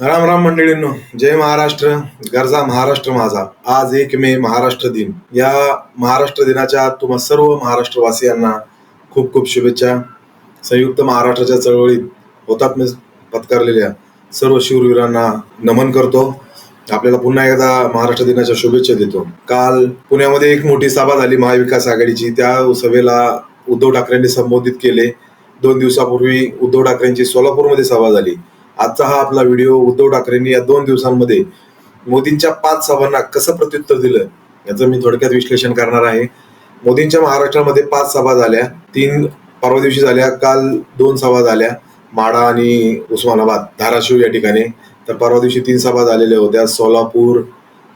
राम राम मंडळींनो जय महाराष्ट्र गरजा महाराष्ट्र माझा. आज एक मे महाराष्ट्र दिन. या महाराष्ट्र दिनाच्या तुम्हा सर्व महाराष्ट्रवासियांना खूप खूप शुभेच्छा. संयुक्त महाराष्ट्राच्या चळवळीत हुतात्म्य पत्कारलेल्या सर्व शूरवीरांना नमन करतो. आपल्याला पुन्हा एकदा महाराष्ट्र दिनाच्या शुभेच्छा देतो. काल पुण्यामध्ये एक मोठी सभा झाली महाविकास आघाडीची. त्या सभेला उद्धव ठाकरेंनी संबोधित केले. दोन दिवसापूर्वी उद्धव ठाकरेंची सोलापूरमध्ये सभा झाली. आजचा हा आपला व्हिडिओ उद्धव ठाकरेंनी या दोन दिवसांमध्ये मोदींच्या पाच सभांना कसं प्रत्युत्तर दिलं याचं मी थोडक्यात विश्लेषण करणार आहे. मोदींच्या महाराष्ट्रामध्ये पाच सभा झाल्या तीन परवा दिवशी झाल्या काल दोन सभा झाल्या माडा आणि उस्मानाबाद धाराशिव या ठिकाणी. तर परवा दिवशी तीन सभा झालेल्या होत्या सोलापूर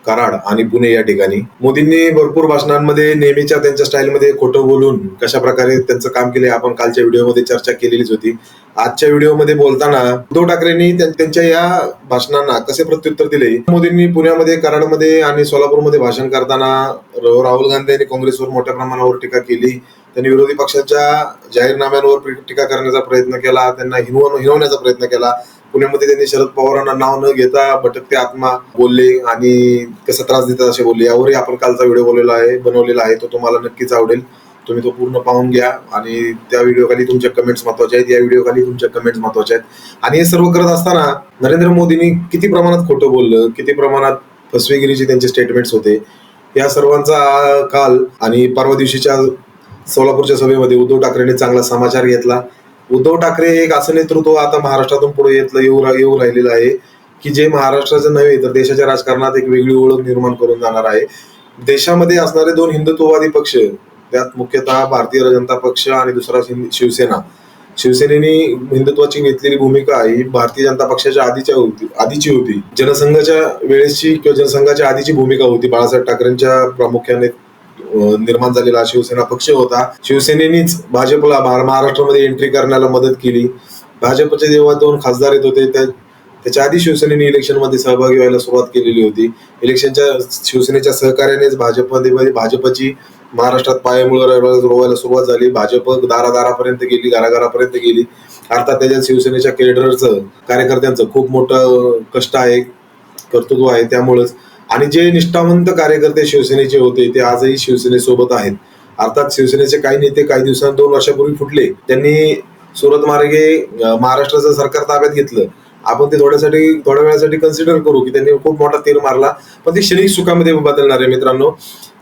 कराड आणि पुणे या ठिकाणी. मोदींनी भरपूर भाषणांमध्ये नेहमीच्या त्यांच्या स्टाईलमध्ये खोटं बोलून कशा प्रकारे त्यांचं काम केले आपण कालच्या व्हिडिओमध्ये चर्चा केलेलीच होती. आजच्या व्हिडिओमध्ये बोलताना उद्धव ठाकरेंनी त्यांच्या या भाषणांना कसे प्रत्युत्तर दिले? मोदींनी पुण्यामध्ये कराडमध्ये आणि सोलापूरमध्ये भाषण करताना राहुल गांधी यांनी काँग्रेसवर मोठ्या प्रमाणावर टीका केली. त्यांनी विरोधी पक्षाच्या जाहीरनाम्यांवर टीका करण्याचा प्रयत्न केला. त्यांना हिनवून हिनवण्याचा प्रयत्न केला. पुण्यामध्ये त्यांनी शरद पवारांना नाव न घेता भटकते आत्मा बोलले आणि कसा त्रास देतात असे बोलले. यावरही आपण कालचा व्हिडिओ बोललेला आहे बनवलेला आहे. तो तुम्हाला नक्कीच आवडेल. तुम्ही तो पूर्ण पाहून घ्या आणि त्या व्हिडिओ खाली तुमच्या कमेंट्स महत्त्वाच्या आहेत. या व्हिडिओ खाली तुमच्या कमेंट्स महत्त्वाच्या आहेत. आणि हे सर्व करत असताना नरेंद्र मोदींनी किती प्रमाणात खोटं बोललं किती प्रमाणात फसवेगिरीचे त्यांचे स्टेटमेंट्स होते. या सर्वांचा काल आणि परवा दिवशीच्या सोलापूरच्या सभेमध्ये उद्धव ठाकरेंनी चांगला समाचार घेतला. उद्धव ठाकरे एक असं नेतृत्व आता महाराष्ट्रातून पुढे येतलं येऊ रा- येऊ राहिलेलं आहे की जे महाराष्ट्राचं नव्हे तर देशाच्या राजकारणात एक वेगळी ओळख निर्माण करून जाणार आहे. देशामध्ये असणारे दोन हिंदुत्ववादी पक्ष त्यात मुख्यतः भारतीय जनता पक्ष आणि दुसरा शिवसेना. शिवसेनेने हिंदुत्वाची घेतलेली भूमिका ही भारतीय जनता पक्षाच्या आधीच्या होती आधीची होती. जनसंघाच्या वेळेसची किंवा जनसंघाच्या आधीची भूमिका होती बाळासाहेब ठाकरेंच्या प्रामुख्याने निर्माण झालेला शिवसेना पक्ष होता. शिवसेनेनेच भाजपला महाराष्ट्रामध्ये एंट्री करण्याला मदत केली. भाजपचे जेव्हा दोन खासदार येत होते त्या त्याच्या आधी शिवसेनेने इलेक्शनमध्ये सहभागी व्हायला सुरुवात केलेली होती. इलेक्शनच्या शिवसेनेच्या सहकार्यानेच भाजपमध्ये भाजपची महाराष्ट्रात पायामुळे रोवायला सुरुवात झाली. भाजप दारादारापर्यंत गेली घराघरापर्यंत गेली. अर्थात त्याच्यात शिवसेनेच्या केडरचं कार्यकर्त्यांचं खूप मोठं कष्ट आहे कर्तृत्व आहे त्यामुळेच. आणि जे निष्ठावंत कार्यकर्ते शिवसेनेचे होते ते आजही शिवसेनेसोबत आहेत. अर्थात शिवसेनेचे काही नेते काही दिवसांत दोन वर्षापूर्वी फुटले. त्यांनी सुरत मार्गे महाराष्ट्राचं सरकार ताब्यात घेतलं. आपण ते थोड्यासाठी थोड्या वेळासाठी कन्सिडर करू की त्यांनी खूप मोठा तीर मारला. पण ते क्षणिक सुखामध्ये बदलणार आहे मित्रांनो.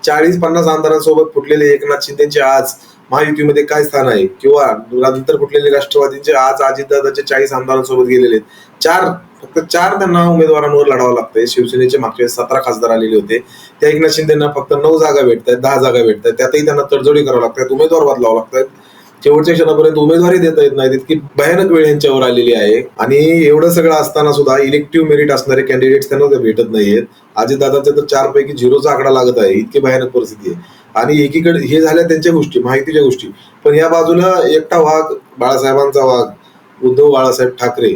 चाळीस पन्नास आमदारांसोबत फुटलेले एकनाथ शिंदेचे आज महायुतीमध्ये काय स्थान आहे? किंवा नंतर फुटलेले राष्ट्रवादींचे आज अजितदादाचे चाळीस आमदारांसोबत गेलेले आहेत. चार फक्त चार त्यांना उमेदवारांवर लढावं लागतंय. शिवसेनेचे मागच्या सतरा खासदार आलेले होते. त्या एकनाथ शिंदेना फक्त नऊ जागा भेटतात दहा जागा भेटतात त्यातही त्यांना तडजोडी करावं लागतात उमेदवार बदलावं लागतात शेवटच्या क्षणापर्यंत उमेदवारी देता येत नाही इतकी भयानक वेळ यांच्यावर आलेली आहे. आणि एवढं सगळं असताना सुद्धा इलेक्टिव्ह मेरिट असणारे कॅन्डिडेट्स त्यांना भेटत नाहीयेत. अजितदादांचा तर चार पैकी झिरोचा आकडा लागत आहे. इतकी भयानक परिस्थिती आहे. आणि एकीकडे हे झाल्या त्यांच्या गोष्टी माहितीच्या गोष्टी. पण या बाजूला एकटा वाघ बाळासाहेबांचा वाघ उद्धव बाळासाहेब ठाकरे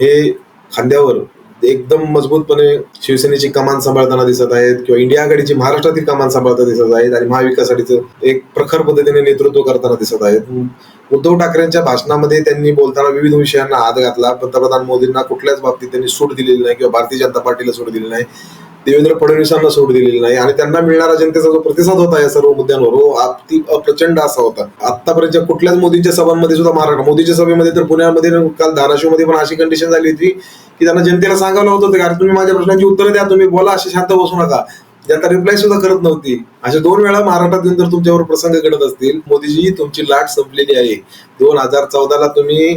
हे खांद्यावर एकदम मजबूतपणे शिवसेनेची कमान सांभाळताना दिसत आहेत किंवा इंडिया आघाडीची महाराष्ट्रातील कमान सांभाळताना दिसत आहेत आणि महाविकास आघाडीचं एक प्रखर पद्धतीने नेतृत्व करताना दिसत आहेत. उद्धव ठाकरेंच्या भाषणामध्ये त्यांनी बोलताना विविध विषयांना हात घातला. पंतप्रधान मोदींना कुठल्याच बाबतीत त्यांनी सूट दिलेली नाही किंवा भारतीय जनता पार्टीला सूट दिली नाही. देवेंद्र फडणवीसांना सोड दिलेली नाही आणि त्यांना मिळणारा जनतेचा जो प्रतिसाद होता या सर्व मुद्द्यांवर अति अप्रचंड असा होता. आतापर्यंत कुठल्याच मोदींच्या सभांमध्ये सुद्धा महाराष्ट्र मोदीच्या सभेमध्ये तर पुण्यामध्ये काल धाराशिवमध्ये पण अशी कंडिशन झाली होती की त्यांना जनतेला सांगायला होत होतं. कारण तुम्ही माझ्या प्रश्नांची उत्तरं द्या तुम्ही बोला असे शांत बसू नका. ज्यांना रिप्लाय सुद्धा करत नव्हती. अशा दोन वेळा महाराष्ट्रात येऊन जर तुमच्यावर प्रसंग घडत असतील. मोदीजी तुमची लाट संपलेली आहे. दोन हजार चौदाला तुम्ही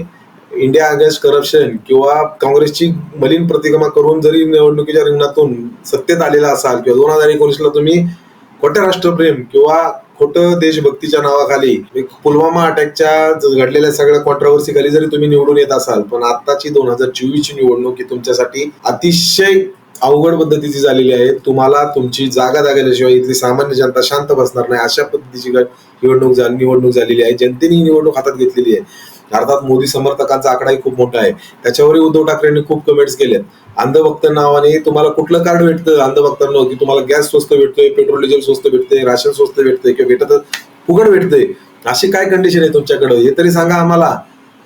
इंडिया अगेन्स्ट करप्शन किंवा काँग्रेसची मलिन प्रतिक्रमा करून जरी निवडणुकीच्या रिंगणातून सत्तेत आलेला असाल किंवा दोन हजार एकोणीसला तुम्ही खोट्या राष्ट्रप्रेम किंवा खोटं देशभक्तीच्या नावाखाली पुलवामा अटॅकच्या घडलेल्या सगळ्या कॉन्ट्रावर्सी खाली जरी तुम्ही निवडून येत असाल पण आताची दोन हजार चोवीसची निवडणूक ही तुमच्यासाठी अतिशय अवघड पद्धतीची झालेली आहे. तुम्हाला तुमची जागा जागेल्याशिवाय इथली सामान्य जनता शांत बसणार नाही. अशा पद्धतीची निवडणूक झाली निवडणूक झालेली आहे. जनतेने ही निवडणूक हातात घेतलेली आहे. अर्थात मोदी समर्थकांचा आकडाही खूप मोठा आहे. त्याच्यावरही उद्धव ठाकरेंनी खूप कमेंट्स केलेत. अंधभक्त नावाने तुम्हाला कुठलं कार्ड भेटतं? अंधभक्तांना की तुम्हाला गॅस स्वस्त भेटतोय पेट्रोल डिझेल स्वस्त भेटतंय राशन स्वस्त भेटतंय किंवा भेटत फुकट भेटतंय? अशी काय कंडिशन आहे तुमच्याकडे? हे तरी सांगा आम्हाला.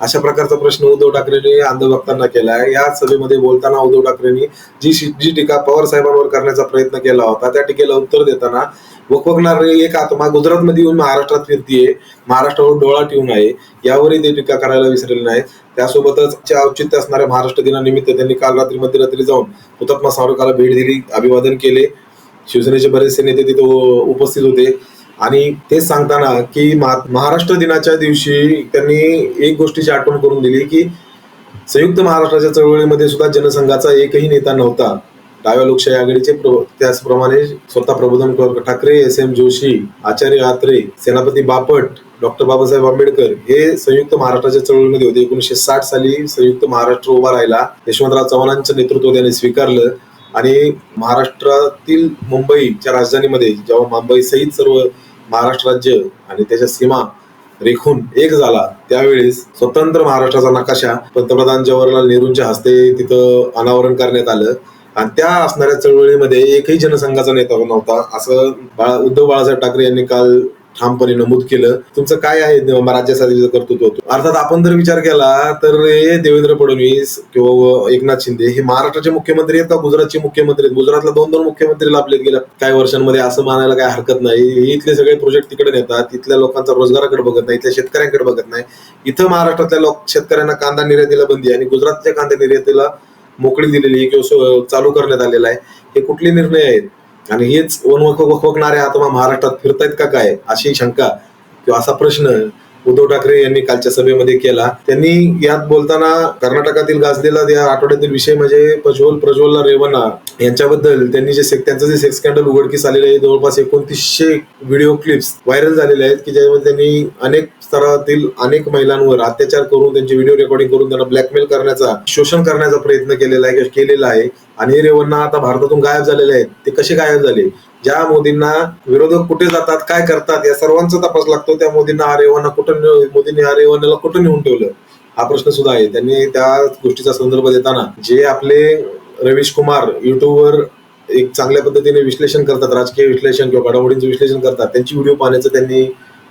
अशा प्रकारचा प्रश्न उद्धव ठाकरेंनी अंधभक्तांना आहे या सभेमध्ये बोलताना उद्धव ठाकरेंनी जी जी टीका पवार साहेबांवर करण्याचा प्रयत्न केला होता त्या टीकेला उत्तर देताना वकवकणारे एक आत्मा गुजरातमध्ये येऊन महाराष्ट्रात फिरतीये महाराष्ट्रावर डोळा ठेवून आहे यावरही ते टीका करायला विसरले नाहीत. त्यासोबतच औचित्य असणाऱ्या महाराष्ट्र दिनानिमित्त त्यांनी काल रात्री मध्यरात्री जाऊन हुतात्मा स्मारकाला भेट दिली अभिवादन केले. शिवसेनेचे बरेचसे नेते तिथे उपस्थित होते. आणि तेच सांगताना की महाराष्ट्र दिनाच्या दिवशी त्यांनी एक गोष्टीची आठवण करून दिली की संयुक्त महाराष्ट्राच्या चळवळीमध्ये सुद्धा जनसंघाचा एकही नेता नव्हता. डाव्या लोकशाही आघाडीचे त्याचप्रमाणे स्वतः Prabodhankar Thackeray S M Joshi Acharya Atre Senapati Bapat doctor Babasaheb Ambedkar हे संयुक्त महाराष्ट्राच्या चळवळीमध्ये होते. एकोणीशे साठ साली संयुक्त महाराष्ट्र उभा राहिला. यशवंतराव चव्हाणांचं नेतृत्व त्याने स्वीकारलं आणि महाराष्ट्रातील मुंबईच्या राजधानीमध्ये जेव्हा मुंबई सहित सर्व महाराष्ट्र राज्य आणि त्याच्या सीमा रेखून एक झाला त्यावेळेस स्वतंत्र महाराष्ट्राचा नकाशा पंतप्रधान जवाहरलाल नेहरूंच्या हस्ते तिथं अनावरण करण्यात आलं. आणि त्या असणाऱ्या चळवळीमध्ये एकही जनसंघाचा नेता नव्हता असं बाळा उद्धव बाळासाहेब ठाकरे यांनी काल ठामपणे नमूद केलं. तुमचं काय आहे? राज्यासाठी कर्तृत्व अर्थात आपण जर विचार केला तर हे देवेंद्र फडणवीस किंवा एकनाथ शिंदे हे महाराष्ट्राचे मुख्यमंत्री आहेत का गुजरातचे मुख्यमंत्री आहेत? गुजरातला दोन दोन मुख्यमंत्री लाभले गेल्या काही वर्षांमध्ये असं मानायला काही हरकत नाही. हे इथले सगळे प्रोजेक्ट तिकडे नेतात. इथल्या लोकांचा रोजगाराकडे बघत नाही. इथल्या शेतकऱ्यांकडे बघत नाही. इथं महाराष्ट्रातल्या लोक शेतकऱ्यांना कांदा निर्यातीला बंदी आणि गुजरातच्या कांदा निर्यातीला मोकळी दिलेली आहे किंवा चालू करण्यात आलेला आहे. हे कुठले निर्णय आहेत? आणि हेच वनवकवकणारे आत्मा महाराष्ट्रात फिरतायत का काय? अशी शंका किंवा असा प्रश्न उद्धव ठाकरे यांनी कालच्या सभेमध्ये केला. त्यांनी यात बोलताना कर्नाटकातील गाजलेला या आठवड्यातील विषय म्हणजे प्रज्वल प्रज्वल रेवणा यांच्याबद्दल त्यांनी जे सेक- त्यांचं जे सेक्स स्कॅन्डल उघडकीस आलेलं आहे जवळपास एकोणतीसशे व्हिडिओ क्लिप्स व्हायरल झालेले आहेत की ज्यामध्ये त्यांनी अनेक स्तरातील अनेक महिलांवर अत्याचार करून त्यांची व्हिडिओ रेकॉर्डिंग करून त्यांना ब्लॅकमेल करण्याचा शोषण करण्याचा प्रयत्न केलेला आहे केलेला आहे. आणि रेवन्ना आता भारतातून गायब झालेले आहेत. ते कसे गायब झाले? ज्या मोदींना विरोधक कुठे जातात काय करतात या सर्वांचा तपास लागतो. त्या मोदींना हा कुठं मोदींनी हा कुठं नेऊन ठेवलं? हा प्रश्न सुद्धा आहे. त्यांनी त्या गोष्टीचा संदर्भ देताना जे आपले रवीश कुमार युट्यूबवर एक चांगल्या पद्धतीने विश्लेषण करतात राजकीय विश्लेषण किंवा घडामोडींचं विश्लेषण करतात त्यांची व्हिडिओ पाहण्याचं त्यांनी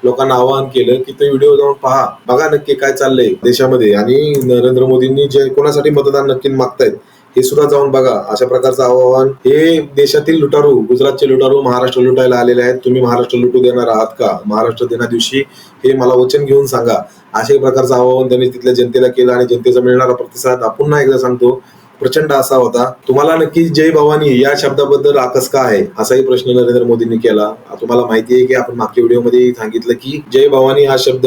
लोकांना आवाहन केलं की ते व्हिडिओ जाऊन पहा. बघा नक्की काय चाललंय देशामध्ये. आणि नरेंद्र मोदींनी जे कोणासाठी मतदान नक्की मागतायत हे सुद्धा जाऊन बघा. अशा प्रकारचं आवाहन हे देशातील लुटारू गुजरातचे लुटारू महाराष्ट्र लुटायला आलेले आहेत. तुम्ही महाराष्ट्र लुटू देणार आहात का? महाराष्ट्र दिना दिवशी हे मला वचन घेऊन सांगा. अशाही प्रकारचं आवाहन त्यांनी तिथल्या जनतेला केलं आणि जनतेचा मिळणारा प्रतिसाद आपण पुन्हा एकदा सांगतो. प्रचंड असा होता. तुम्हाला नक्की जय भवानी या शब्दाबद्दल आकस का आहे? असाही प्रश्न नरेंद्र मोदींनी केला. तुम्हाला माहिती आहे की आपण मागच्या व्हिडिओमध्ये सांगितलं की जय भवानी हा शब्द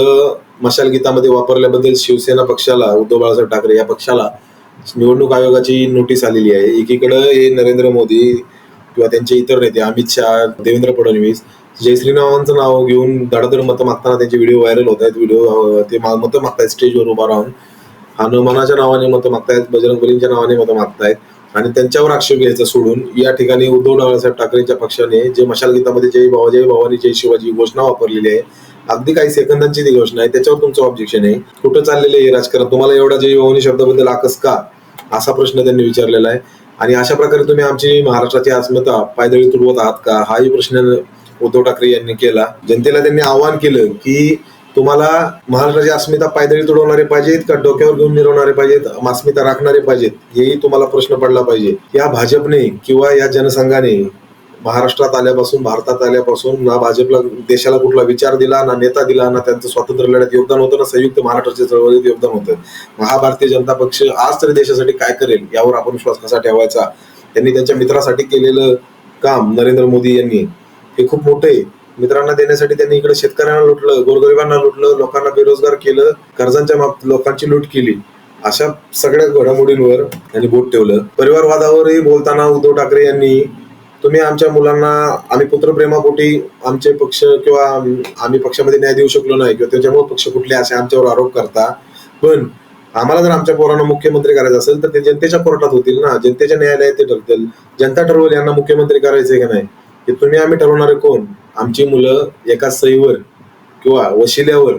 मशाल गीतामध्ये वापरल्याबद्दल शिवसेना पक्षाला उद्धव बाळासाहेब ठाकरे या पक्षाला निवडणूक आयोगाची नोटीस आलेली आहे. एकीकडे हे नरेंद्र मोदी किंवा त्यांचे इतर नेते अमित शहा देवेंद्र फडणवीस जय श्रीरामांचं नाव घेऊन धडाधड मतं मागताना त्यांचे व्हिडिओ व्हायरल होत आहेत. व्हिडिओ ते मतं मागतायत स्टेजवर उभा राहून. हनुमानाच्या नावाने मतं मागतायत बजरंग बलींच्या नावाने मतं मागतायत आणि त्यांच्यावर आक्षेप घ्यायचा सोडून या ठिकाणी उद्धव बाळासाहेब ठाकरेंच्या पक्षाने जे मशाल गीतामध्ये जय भावा जय भवानी जय शिवाजी घोषणा वापरलेली आहे अगदी काही सेकंदांची ती घोषणा आहे. त्याच्यावर तुमचं ऑब्जेक्शन आहे. कुठं चाललेलं आहे राजकारण? तुम्हाला एवढा जे योनी शब्दाबद्दल आकस का? असा प्रश्न त्यांनी विचारलेला आहे. आणि अशा प्रकारे तुम्ही आमची महाराष्ट्राची अस्मिता पायदळी तुडवत आहात का? हाही प्रश्न उद्धव ठाकरे यांनी केला. जनतेला त्यांनी आवाहन केलं की तुम्हाला महाराष्ट्राची अस्मिता पायदळी तुडवणारे पाहिजेत का? डोक्यावर घेऊन मिरवणारे पाहिजेत? अस्मिता राखणारे पाहिजेत? हेही तुम्हाला प्रश्न पडला पाहिजे. या भाजपने किंवा या जनसंघाने महाराष्ट्रात आल्यापासून भारतात आल्यापासून ना भाजपला देशाला कुठला विचार दिला ना नेता दिला ना त्यांचं स्वातंत्र्य लढ्यात योगदान होतं ना संयुक्त महाराष्ट्राच्या चळवळीत योगदान होतं. महाभारतीय जनता पक्ष आज तरी देशासाठी काय करेल यावर आपण विश्वास कसा ठेवायचा? त्यांनी त्यांच्या मित्रासाठी केलेलं काम नरेंद्र मोदी यांनी हे खूप मोठं आहे. मित्रांना देण्यासाठी त्यांनी इकडे शेतकऱ्यांना लुटलं गोरगरिबांना लुटलं लोकांना बेरोजगार केलं कर्जांच्या माप लोकांची लूट केली. अशा सगळ्या घडामोडींवर त्यांनी बोट ठेवलं. परिवारवादावरही बोलताना उद्धव ठाकरे यांनी तुम्ही आमच्या मुलांना आम्ही पुत्रप्रेमापोटी आमचे पक्ष किंवा आम्ही पक्षामध्ये न्याय देऊ शकलो नाही किंवा त्याच्यामुळे पक्ष कुठले असे आमच्यावर आरोप करता. पण आम्हाला जर आमच्या पोरांना मुख्यमंत्री करायचं असेल तर ते जनतेच्या कोर्टात होतील ना? जनतेच्या न्यायालयात ते ठरतील. जनता ठरवल यांना मुख्यमंत्री करायचे का नाही? हे तुम्ही आम्ही ठरवणारे कोण? आमची मुलं एका सहीवर किंवा वशिल्यावर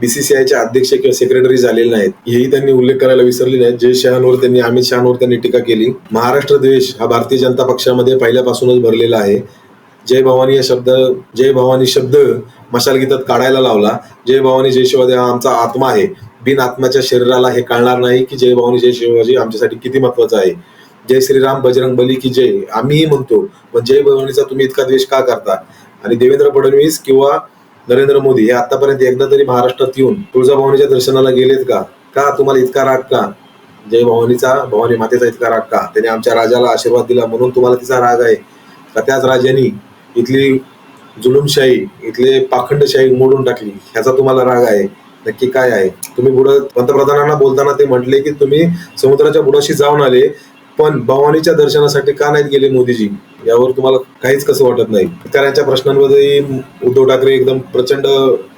बीसीसीआयचे अध्यक्ष किंवा सेक्रेटरी झालेले नाहीत. हेही त्यांनी उल्लेख करायला विसरले नाहीत. जय शहांवर त्यांनी अमित शहांवर त्यांनी टीका केली. महाराष्ट्र द्वेष हा भारतीय जनता पक्षामध्ये पहिल्यापासूनच भरलेला आहे. जय भवानी या शब्द जय भवानी शब्द मशाल गीतात काढायला लावला. जय भवानी जय शिवाजी हा आमचा आत्मा आहे. बिन आत्म्याच्या शरीराला हे कळणार नाही की जय भवानी जय शिवाजी आमच्यासाठी किती महत्वाचं आहे. जय श्रीराम बजरंग बली की जय आम्हीही म्हणतो. पण जय भवानीचा तुम्ही इतका द्वेष का करता? आणि देवेंद्र फडणवीस किंवा नरेंद्र मोदी हे आतापर्यंत एकदा तरी महाराष्ट्रात येऊन तुळजाभवानीच्या दर्शनाला गेलेत का? का तुम्हाला इतका राग का? जय भवानीचा भवानी मातेचा इतका राग का? त्याने आमच्या राजाला आशीर्वाद दिला म्हणून तुम्हाला तिचा राग आहे. का त्याच राजांनी इथली जुलुमशाही इथले पाखंडशाही मोडून टाकली? ह्याचा तुम्हाला राग आहे. नक्की काय आहे? तुम्ही पुढं पंतप्रधानांना बोलताना ते म्हटले की तुम्ही समुद्राच्या बुडाशी जाऊन आले पण भवानीच्या दर्शनासाठी का नाहीत गेले मोदीजी? यावर तुम्हाला काहीच कसं वाटत नाही. शेतकऱ्यांच्या प्रश्नांमध्ये उद्धव ठाकरे एकदम प्रचंड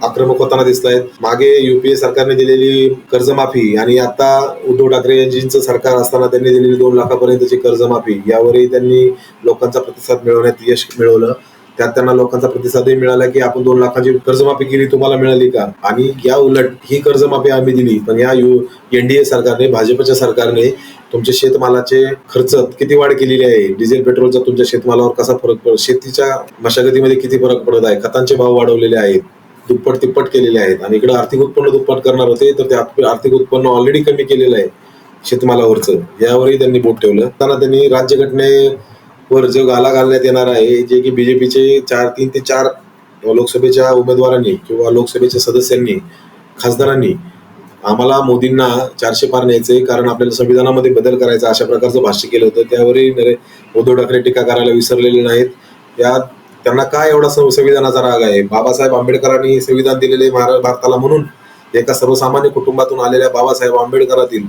आक्रमक होताना दिसत आहेत मागे युपीए सरकारने दिलेली कर्जमाफी आणि आता उद्धव ठाकरे यांचं सरकार असताना त्यांनी दिलेली दोन लाखापर्यंतची कर्जमाफी यावरही त्यांनी लोकांचा प्रतिसाद मिळवण्यात यश मिळवलं. त्यात त्यांना लोकांचा प्रतिसादही मिळाला की आपण दोन लाखांची कर्जमाफी केली तुम्हाला मिळाली का? आणि या उलट ही कर्जमाफी आम्ही दिली पण या यू एनडीए सरकारने भाजपच्या सरकारने तुमच्या शेतमालाचे खर्च किती वाढ केलेली आहे? डिझेल पेट्रोलचा तुमच्या शेतमालावर कसा फरक पडतो? शेतीच्या मशागतीमध्ये किती फरक पडत आहे? खतांचे भाव वाढवलेले आहेत दुप्पट तिप्पट केलेले आहेत आणि इकडे आर्थिक उत्पन्न दुप्पट करणार होते तर ते आर्थिक उत्पन्न ऑलरेडी कमी केलेलं आहे शेतमालावरचं. यावरही त्यांनी बोट ठेवलं. त्यांना त्यांनी राज्यघटनेवर जो गाला घालण्यात येणार आहे जे की बीजेपीचे चार तीन ते चार लोकसभेच्या उमेदवारांनी किंवा लोकसभेच्या सदस्यांनी खासदारांनी आम्हाला मोदींना चारशे पार न्यायचे कारण आपल्याला संविधानामध्ये बदल करायचा अशा प्रकारचं भाष्य केलं होतं. त्यावरही नरे उद्धव ठाकरे टीका करायला विसरलेले नाहीत. या त्यांना काय एवढा संविधानाचा राग आहे? बाबासाहेब आंबेडकरांनी संविधान दिलेले महारा भारताला म्हणून एका सर्वसामान्य कुटुंबातून आलेल्या बाबासाहेब आंबेडकरातील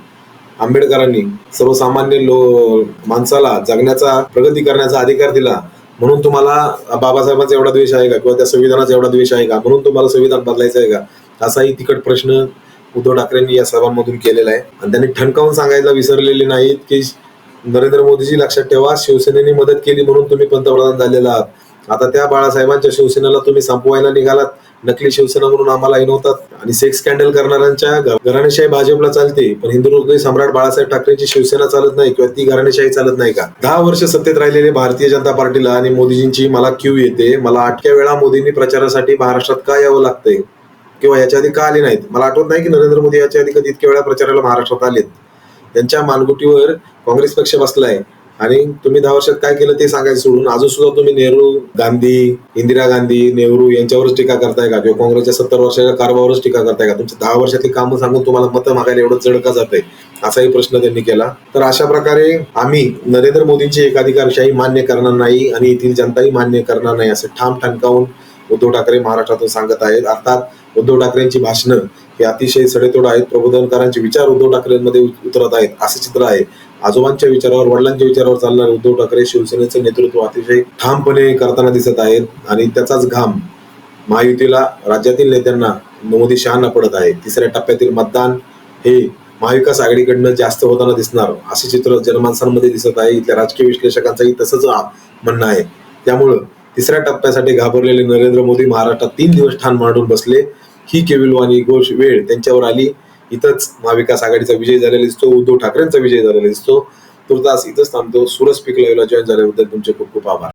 आंबेडकरांनी सर्वसामान्य लो माणसाला जगण्याचा प्रगती करण्याचा अधिकार दिला. म्हणून तुम्हाला बाबासाहेबांचा एवढा द्वेष आहे का? किंवा त्या संविधानाचा एवढा द्वेष आहे का? म्हणून तुम्हाला संविधान बदलायचं आहे का? असाही तिकट प्रश्न उद्धव ठाकरेंनी या सभांमधून केलेला आहे. आणि त्यांनी ठणकावून सांगायला विसरलेले नाहीत की नरेंद्र मोदीजी लक्षात ठेवा शिवसेनेने मदत केली म्हणून तुम्ही पंतप्रधान झालेला आहात. आता त्या बाळासाहेबांच्या शिवसेनेला तुम्ही संपवायला निघालात. नकली शिवसेना म्हणून आम्हाला इनवतात आणि सेक्स स्कॅन्डल करणाऱ्यांच्या घराणेशाही भाजपला चालते. पण हिंदू सम्राट बाळासाहेब ठाकरेंची शिवसेना चालत नाही किंवा ती घराणेशाही चालत नाही का? दहा वर्ष सत्तेत राहिलेले भारतीय जनता पार्टीला आणि मोदीजींची मला क्यू येते. मला आटक्या वेळा मोदींनी प्रचारासाठी महाराष्ट्रात का यावं लागतंय? किंवा याच्या आधी का आले नाहीत? मला आठवत नाही की नरेंद्र मोदी याच्या आधी कधी इतक्या वेळा प्रचाराला महाराष्ट्रात आलेत. त्यांच्या मानगुटीवर काँग्रेस पक्ष बसलाय. आणि तुम्ही दहा वर्षात काय केलं ते सांगायचं सोडून अजून सुद्धा तुम्ही नेहरू गांधी इंदिरा गांधी नेहरू यांच्यावरच टीका करताय का? किंवा काँग्रेसच्या सत्तर वर्षाच्या कारभारावरच टीका करताय का? तुमच्या दहा वर्षातली कामं सांगून तुम्हाला मतं मागायला एवढं जड का जात असाही प्रश्न त्यांनी केला. तर अशा प्रकारे आम्ही नरेंद्र मोदींची एकाधिकारशाही मान्य करणार नाही आणि येथील जनताही मान्य करणार नाही असं ठाम ठणकावून उद्धव ठाकरे महाराष्ट्रातून सांगत आहेत. अर्थात उद्धव ठाकरेंची भाषणं हे अतिशय सडेतोड आहेत. प्रबोधनकारांचे विचार उद्धव ठाकरेंमध्ये उतरत आहेत. असे चित्र आहे. आजोबांच्या विचारावर वडिलांच्या विचारावर चालणारे उद्धव ठाकरे शिवसेनेचं नेतृत्व अतिशय ठामपणे करताना दिसत आहेत आणि त्याचाच घाम महायुतीला राज्यातील नेत्यांना मोदी शहाणा पडत आहे. तिसऱ्या टप्प्यातील मतदान हे महाविकास आघाडीकडनं जास्त होताना दिसणार. असे चित्र जनमानसांमध्ये दिसत आहे. इथल्या राजकीय विश्लेषकांचंही तसंच म्हणणं आहे. त्यामुळं तिसऱ्या टप्प्यासाठी घाबरलेले नरेंद्र मोदी महाराष्ट्रात तीन दिवस ठाण मांडून बसले. ही केविलवाणी घोष वेळ त्यांच्यावर आली. इथंच महाविकास आघाडीचा विजय झालेला दिसतो उद्धव ठाकरेंचा विजय झालेला दिसतो. तुर्तास इथंच थांबतो. सुरज पीक लाईव्हला जॉईन झाल्याबद्दल तुमचे खूप खूप आभार.